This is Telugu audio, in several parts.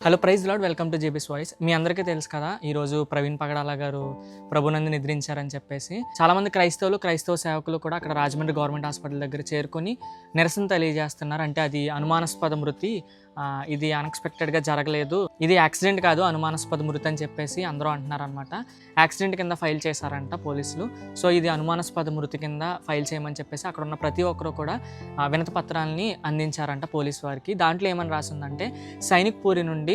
Hello praise lord welcome to JB's voice మీ అందరికీ తెలుసు కదా ఈరోజు ప్రవీణ్ పగడాల గారు ప్రభునందు నిద్రించారని చెప్పేసి చాలామంది క్రైస్తవులు క్రైస్తవ సేవకులు కూడా అక్కడ రాజమండ్రి గవర్నమెంట్ హాస్పిటల్ దగ్గర చేరుకొని నిరసన తెలియజేస్తున్నారు. అంటే అది అనుమానాస్పద మృతి ఇది అన్ఎక్స్పెక్టెడ్గా జరగలేదు. ఇది యాక్సిడెంట్ కాదు అనుమానాస్పద మృతి అని చెప్పేసి అందరూ అంటున్నారు అనమాట యాక్సిడెంట్ కింద ఫైల్ చేశారంట పోలీసులు. సో ఇది అనుమానాస్పద మృతి కింద ఫైల్ చేయమని చెప్పేసి అక్కడ ఉన్న ప్రతి ఒక్కరు కూడా వినత వినతి పత్రాలని అందించారంట పోలీస్ వారికి. దాంట్లో ఏమని రాసిందంటే సైనిక్ పూరి నుండి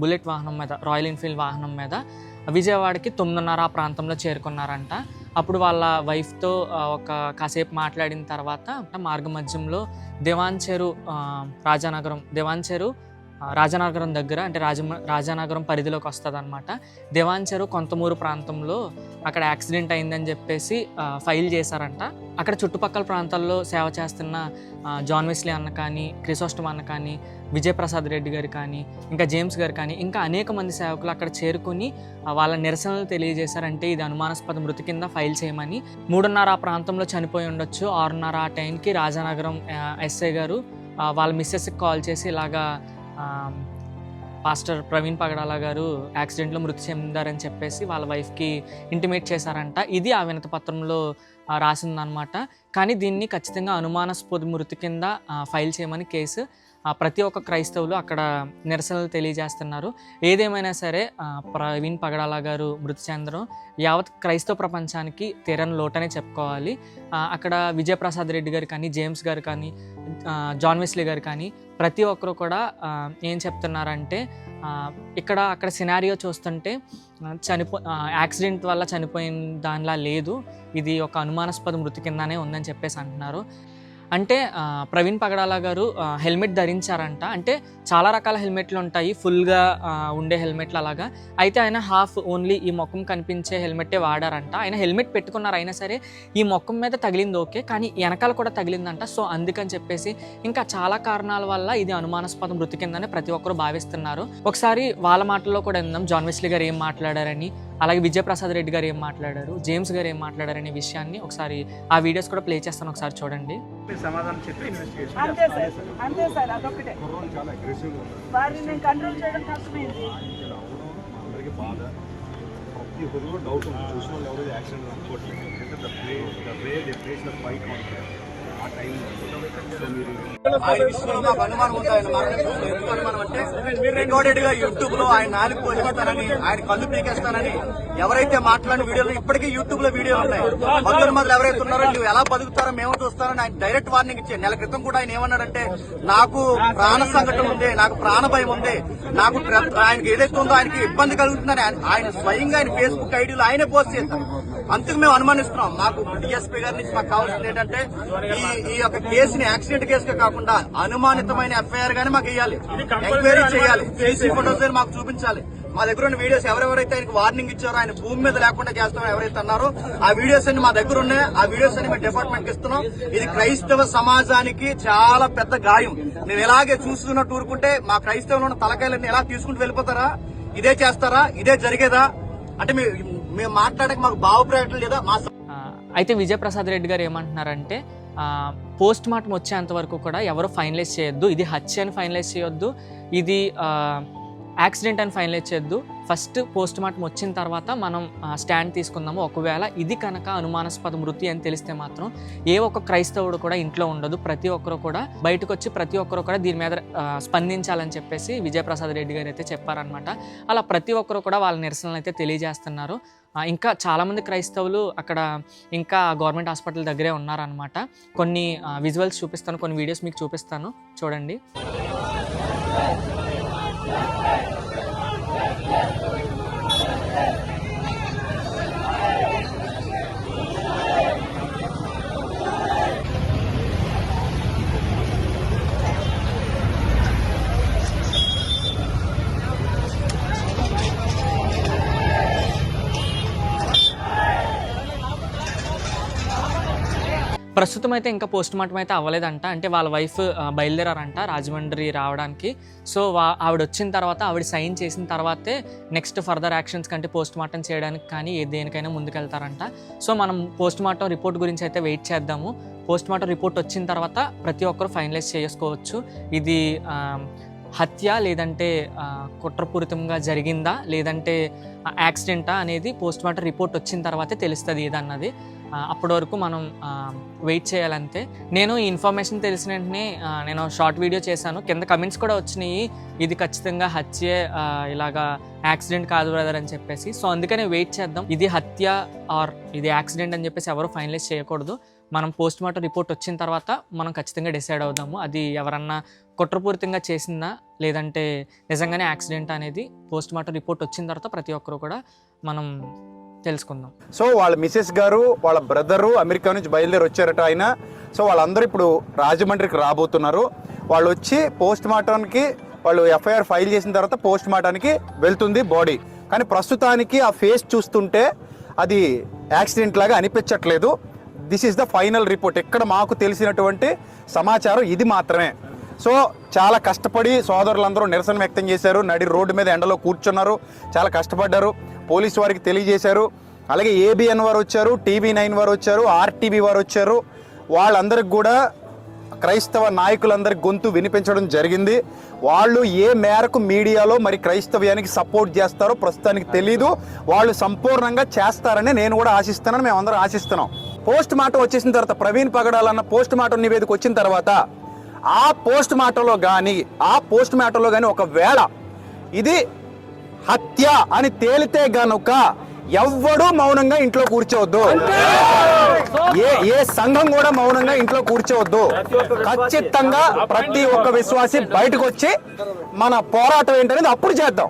బుల్లెట్ వాహనం మీద రాయల్ ఎన్ఫీల్డ్ వాహనం మీద విజయవాడకి తొమ్మిదిన్నర ఆ ప్రాంతంలో చేరుకున్నారంట. అప్పుడు వాళ్ళ వైఫ్తో ఒక కాసేపు మాట్లాడిన తర్వాత మార్గ మధ్యంలో దివాన్ చెరు రాజానగరం దివాన్ చెరు రాజానగరం దగ్గర అంటే రాజ రాజానగరం పరిధిలోకి వస్తుంది అనమాట దేవాన్చెరు కొంతమూరు ప్రాంతంలో అక్కడ యాక్సిడెంట్ అయిందని చెప్పేసి ఫైల్ చేశారంట. అక్కడ చుట్టుపక్కల ప్రాంతాల్లో సేవ చేస్తున్న జాన్ వెస్లీ అన్న కానీ క్రిసోస్టమ్ అన్న కానీ విజయప్రసాద్ రెడ్డి గారు కానీ ఇంకా జేమ్స్ గారు కానీ ఇంకా అనేక మంది సేవకులు అక్కడ చేరుకుని వాళ్ళ నిరసనలు తెలియజేశారంటే ఇది అనుమానాస్పద మృతి కింద ఫైల్ చేయమని. మూడున్నర ఆ ప్రాంతంలో చనిపోయి ఉండొచ్చు. ఆరున్నర ఆ టైంకి రాజానగరం ఎస్ఐ గారు వాళ్ళ మిస్సెస్కి కాల్ చేసి ఇలాగా పాస్టర్ ప్రవీణ్ పగడాల గారు యాక్సిడెంట్లో మృతి చెందారని చెప్పేసి వాళ్ళ వైఫ్కి ఇంటిమేట్ చేశారంట. ఇది ఆ వినతి పత్రంలో రాసిందనమాట కానీ దీన్ని ఖచ్చితంగా అనుమానాస్పద మృతి కింద ఫైల్ చేయమని కేసు ప్రతి ఒక్క క్రైస్తవులు అక్కడ నిరసనలు తెలియజేస్తున్నారు. ఏదేమైనా సరే ప్రవీణ్ పగడాల గారు మృతి చెందడం యావత్ క్రైస్తవ ప్రపంచానికి తీరని లోటనే చెప్పుకోవాలి. అక్కడ విజయప్రసాద్ రెడ్డి గారు కానీ జేమ్స్ గారు కానీ జాన్ వెస్లీ గారు కానీ ప్రతి ఒక్కరు కూడా ఏం చెప్తున్నారంటే ఇక్కడ అక్కడ సినారియో చూస్తుంటే చనిపో యాక్సిడెంట్ వల్ల చనిపోయిన దానిలా లేదు. ఇది ఒక అనుమానాస్పద మృతి కిందనే ఉందని చెప్పేసి అంటున్నారు. అంటే ప్రవీణ్ పగడాల గారు హెల్మెట్ ధరించారంట. అంటే చాలా రకాల హెల్మెట్లు ఉంటాయి. ఫుల్గా ఉండే హెల్మెట్లు అలాగా. అయితే ఆయన హాఫ్ ఓన్లీ ఈ ముఖం కనిపించే హెల్మెట్టే వాడారంట. ఆయన హెల్మెట్ పెట్టుకున్నారు అయినా సరే ఈ మొఖం మీద తగిలింది ఓకే కానీ వెనకాల కూడా తగిలిందంట. సో అందుకని చెప్పేసి ఇంకా చాలా కారణాల వల్ల ఇది అనుమానాస్పద మృతి కిందనే ప్రతి ఒక్కరు భావిస్తున్నారు. ఒకసారి వాళ్ళ మాటల్లో కూడా విందాం. జాన్ వెస్లీ గారు ఏం మాట్లాడారని. అలాగే విజయప్రసాద్ రెడ్డి గారు ఏం మాట్లాడారు? జేమ్స్ గారు ఏం మాట్లాడారనే విషయాన్ని ఒకసారి ఆ వీడియోస్ కూడా ప్లే చేస్తాను ఒకసారి చూడండి. అంతే సార్ అంతే సార్ అదొకటే వారిని కంట్రోల్ చేయడం కష్టమైంది ప్రతి ఒక్కరు డౌట్ ఉంది. చూసిన వాళ్ళు ఎవరు యాక్సిడెంట్ అనుకోవట్లేదు. ఎందుకంటే the play the way they place the fight ఆ ఆయన ఉంది ఆయన అంటే రికార్డెడ్గా యూట్యూబ్లో ఆయన నాలుగు పోషిస్తానని ఆయన కళ్ళు పీకేస్తానని ఎవరైతే మాట్లాడిన వీడియోలు ఇప్పటికీ యూట్యూబ్లో వీడియోలు ఉన్నాయి. పంతొమ్మిది మందులు ఎవరైతే ఉన్నారో నువ్వు ఎలా బతుకుతారో మేము చూస్తారని ఆయన డైరెక్ట్ వార్నింగ్ ఇచ్చే నెల క్రితం కూడా ఆయన ఏమన్నాడంటే నాకు ప్రాణ సంఘటన ఉంది నాకు ప్రాణ భయం ఉంది నాకు ఆయనకి ఏదైతే ఉందో ఆయనకి ఇబ్బంది కలుగుతుందని ఆయన- ఆయన స్వయంగా ఆయన ఫేస్బుక్ ఐడీలో ఆయనే పోస్ట్ చేస్తారు అందుకు మేము అనుమానిస్తున్నాం. మాకు డిఎస్పీ గారి నుంచి మాకు కావాల్సింది ఏంటంటే ఈ ఈ యొక్క కేసుని యాక్సిడెంట్ కేసుగా కాకుండా అనుమానితమైన ఎఫ్ఐఆర్ గానీ మాకు ఇవ్వాలి ఎంక్వైరీ చేయాలి. సీసీ ఫోటోస్ మాకు చూపించాలి. మా దగ్గర ఉన్న వీడియోస్ ఎవరెవరైతే ఆయనకు వార్నింగ్ ఇచ్చారో ఆయన భూమి మీద లేకుండా చేస్తామో ఎవరైతే అన్నారో ఆ వీడియోస్ అన్ని మా దగ్గర ఉన్నాయి. ఆ వీడియోస్ అన్ని మేము డిపార్ట్మెంట్ ఇస్తున్నాం. ఇది క్రైస్తవ సమాజానికి చాలా పెద్ద గాయం. మేము ఇలాగే చూస్తున్నట్టు ఊరుకుంటే మా క్రైస్తవులు ఉన్న తలకాయలన్నీ ఎలా తీసుకుంటూ వెళ్ళిపోతారా? ఇదే చేస్తారా? ఇదే జరిగేదా? అంటే మీ- మేము మాట్లాడక మాకు భావప్రకటన లేదా మా అయితే విజయప్రసాద్ రెడ్డి గారు ఏమంటున్నారంటే పోస్ట్ మార్టం వచ్చేంత వరకు కూడా ఎవరు ఫైనలైజ్ చేయొద్దు ఇది హత్య అని ఫైనలైజ్ చేయొద్దు ఇది యాక్సిడెంట్ అని ఫైనలైజ్ చేద్దు ఫస్ట్ పోస్ట్ మార్టం వచ్చిన తర్వాత మనం స్టాండ్ తీసుకుందాము. ఒకవేళ ఇది కనుక అనుమానాస్పద మృతి అని తెలిస్తే మాత్రం ఏ ఒక్క క్రైస్తవుడు కూడా ఇంట్లో ఉండదు. ప్రతి ఒక్కరు కూడా బయటకు వచ్చి ప్రతి ఒక్కరు కూడా దీని మీద స్పందించాలని చెప్పేసి విజయప్రసాద్ రెడ్డి గారు అయితే చెప్పారనమాట అలా ప్రతి ఒక్కరు కూడా వాళ్ళ నిరసనలు అయితే తెలియజేస్తున్నారు. ఇంకా చాలామంది క్రైస్తవులు అక్కడ ఇంకా గవర్నమెంట్ హాస్పిటల్ దగ్గరే ఉన్నారనమాట కొన్ని విజువల్స్ చూపిస్తాను కొన్ని వీడియోస్ మీకు చూపిస్తాను. చూడండి. ప్రస్తుతం అయితే ఇంకా పోస్ట్ మార్టం అయితే అవ్వలేదంట. అంటే వాళ్ళ వైఫ్ బయలుదేరారంట రాజమండ్రి రావడానికి. సో వా ఆవిడ వచ్చిన తర్వాత ఆవిడ సైన్ చేసిన తర్వాతే నెక్స్ట్ ఫర్దర్ యాక్షన్స్ కంటే పోస్ట్ మార్టం చేయడానికి కానీ ఏ దేనికైనా ముందుకెళ్తారంట. సో మనం పోస్ట్ మార్టం రిపోర్ట్ గురించి అయితే వెయిట్ చేద్దాము. పోస్ట్ మార్టం రిపోర్ట్ వచ్చిన తర్వాత ప్రతి ఒక్కరు ఫైనలైజ్ చేసుకోవచ్చు. ఇది హత్య లేదంటే కుట్రపూరితంగా జరిగిందా? లేదంటే యాక్సిడెంటా అనేది పోస్ట్ మార్టం రిపోర్ట్ వచ్చిన తర్వాతే తెలుస్తుంది ఏదన్నది. అప్పటి వరకు మనం వెయిట్ చేయాలంతే నేను ఈ ఇన్ఫర్మేషన్ తెలిసిన వెంటనే నేను షార్ట్ వీడియో చేశాను. కింద కమెంట్స్ కూడా వచ్చినాయి. ఇది ఖచ్చితంగా హత్యే ఇలాగా యాక్సిడెంట్ కాదు బ్రదర్ అని చెప్పేసి. సో అందుకనే వెయిట్ చేద్దాం. ఇది హత్య ఆర్ ఇది యాక్సిడెంట్ అని చెప్పేసి ఎవరు ఫైనలైజ్ చేయకూడదు. మనం పోస్ట్ మార్టం రిపోర్ట్ వచ్చిన తర్వాత మనం ఖచ్చితంగా డిసైడ్ అవుదాము. అది ఎవరన్నా కుట్రపూరితంగా చేసిందా లేదంటే నిజంగానే యాక్సిడెంట్ అనేది పోస్ట్ మార్టం రిపోర్ట్ వచ్చిన తర్వాత ప్రతి ఒక్కరు కూడా మనం తెలుసుకుందాం. సో వాళ్ళ మిసెస్ గారు వాళ్ళ బ్రదరు అమెరికా నుంచి బయలుదేరి వచ్చారట ఆయన. సో వాళ్ళందరూ ఇప్పుడు రాజమండ్రికి రాబోతున్నారు. వాళ్ళు వచ్చి పోస్ట్ మార్టంకి వాళ్ళు ఎఫ్ఐఆర్ ఫైల్ చేసిన తర్వాత పోస్ట్ మార్టానికి వెళ్తుంది బాడీ. కానీ ప్రస్తుతానికి ఆ ఫేస్ చూస్తుంటే అది యాక్సిడెంట్ లాగా అనిపించట్లేదు. This is the final report. ఎక్కడ మాకు తెలిసినటువంటి సమాచారం ఇది మాత్రమే. సో చాలా కష్టపడి సోదరులందరూ నిరసన వ్యక్తం చేశారు. నడి రోడ్డు మీద ఎండలో కూర్చున్నారు. చాలా కష్టపడ్డారు. పోలీసు వారికి తెలియజేశారు. అలాగే ఏబిఎన్ వారు వచ్చారు టీవీ నైన్ వారు వచ్చారు ఆర్టీవీ వారు వచ్చారు. వాళ్ళందరికి కూడా క్రైస్తవ నాయకులందరి గొంతు వినిపించడం జరిగింది. వాళ్ళు ఏ మేరకు మీడియాలో మరి క్రైస్తవ్యానికి సపోర్ట్ చేస్తారో ప్రస్తుతానికి తెలీదు. వాళ్ళు సంపూర్ణంగా చేస్తారని నేను కూడా ఆశిస్తున్నాను మేమందరం ఆశిస్తున్నాం. పోస్ట్ మార్టం వచ్చేసిన తర్వాత ప్రవీణ్ పగడాలన్న పోస్ట్ మార్టం నివేదిక వచ్చిన తర్వాత ఆ పోస్ట్ మార్టంలో కానీ ఆ పోస్ట్ మార్టంలో కానీ ఒకవేళ ఇది హత్య అని తేలితే గనుక ఎవ్వడూ మౌనంగా ఇంట్లో కూర్చోవద్దు. ఏ ఏ సంఘం కూడా మౌనంగా ఇంట్లో కూర్చోవద్దు. ఖచ్చితంగా ప్రతి ఒక్క విశ్వాసి బయటకు వచ్చి మన పోరాటం ఏంటనేది అప్పుడు చేద్దాం.